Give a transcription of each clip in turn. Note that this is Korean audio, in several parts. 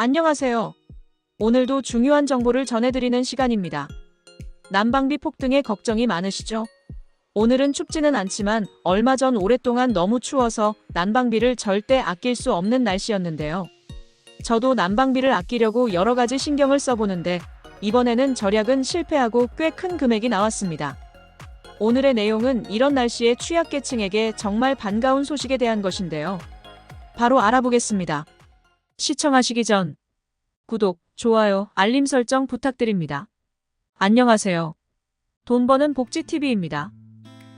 안녕하세요. 오늘도 중요한 정보를 전해드리는 시간입니다. 난방비 폭등에 걱정이 많으시죠? 오늘은 춥지는 않지만 얼마 전 오랫동안 너무 추워서 난방비를 절대 아낄 수 없는 날씨였는데요. 저도 난방비를 아끼려고 여러 가지 신경을 써보는데 이번에는 절약은 실패하고 꽤 큰 금액이 나왔습니다. 오늘의 내용은 이런 날씨에 취약계층에게 정말 반가운 소식에 대한 것인데요. 바로 알아보겠습니다. 시청하시기 전 구독, 좋아요, 알림 설정 부탁드립니다. 안녕하세요. 돈 버는 복지TV입니다.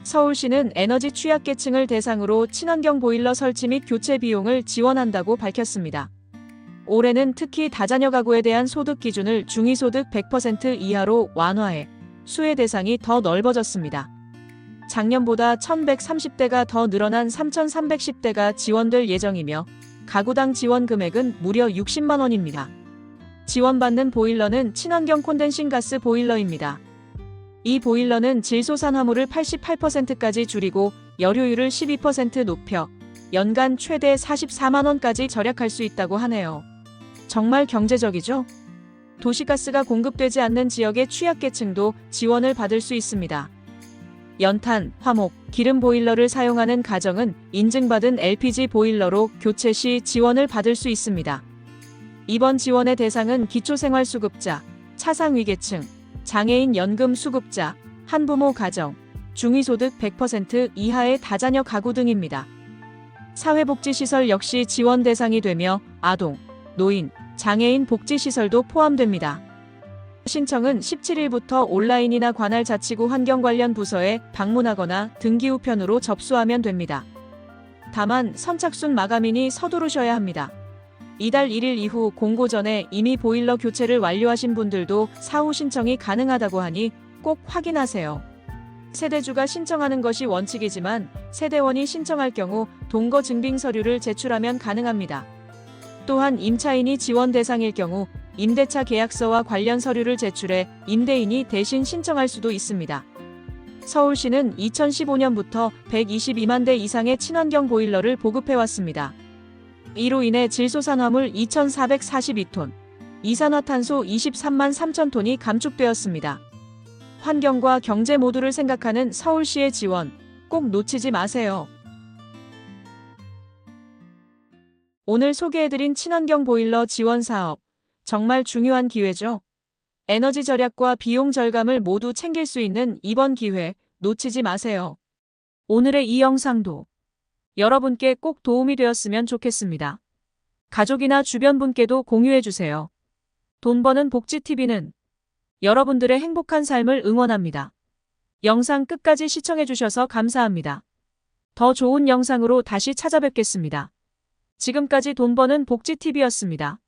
서울시는 에너지 취약계층을 대상으로 친환경 보일러 설치 및 교체 비용을 지원한다고 밝혔습니다. 올해는 특히 다자녀 가구에 대한 소득 기준을 중위소득 100% 이하로 완화해 수혜 대상이 더 넓어졌습니다. 작년보다 1130대가 더 늘어난 3310대가 지원될 예정이며 가구당 지원 금액은 무려 60만 원입니다. 지원받는 보일러는 친환경 콘덴싱 가스 보일러입니다. 이 보일러는 질소산화물을 88%까지 줄이고 열효율을 12% 높여 연간 최대 44만 원까지 절약할 수 있다고 하네요. 정말 경제적이죠? 도시가스가 공급되지 않는 지역의 취약계층도 지원을 받을 수 있습니다. 연탄, 화목, 기름 보일러를 사용하는 가정은 인증받은 LPG 보일러로 교체 시 지원을 받을 수 있습니다. 이번 지원의 대상은 기초생활수급자, 차상위계층, 장애인 연금 수급자, 한부모 가정, 중위소득 100% 이하의 다자녀 가구 등입니다. 사회복지시설 역시 지원 대상이 되며 아동, 노인, 장애인 복지시설도 포함됩니다. 신청은 17일부터 온라인이나 관할 자치구 환경 관련 부서에 방문하거나 등기 우편으로 접수하면 됩니다. 다만 선착순 마감인이 서두르셔야 합니다. 이달 1일 이후 공고 전에 이미 보일러 교체를 완료하신 분들도 사후 신청이 가능하다고 하니 꼭 확인하세요. 세대주가 신청하는 것이 원칙이지만 세대원이 신청할 경우 동거 증빙 서류를 제출하면 가능합니다. 또한 임차인이 지원 대상일 경우 임대차 계약서와 관련 서류를 제출해 임대인이 대신 신청할 수도 있습니다. 서울시는 2015년부터 122만 대 이상의 친환경 보일러를 보급해왔습니다. 이로 인해 질소산화물 2,442톤, 이산화탄소 23만 3천 톤이 감축되었습니다. 환경과 경제 모두를 생각하는 서울시의 지원 꼭 놓치지 마세요. 오늘 소개해드린 친환경 보일러 지원 사업 정말 중요한 기회죠. 에너지 절약과 비용 절감을 모두 챙길 수 있는 이번 기회 놓치지 마세요. 오늘의 이 영상도 여러분께 꼭 도움이 되었으면 좋겠습니다. 가족이나 주변 분께도 공유해주세요. 돈 버는 복지TV는 여러분들의 행복한 삶을 응원합니다. 영상 끝까지 시청해주셔서 감사합니다. 더 좋은 영상으로 다시 찾아뵙겠습니다. 지금까지 돈 버는 복지TV였습니다.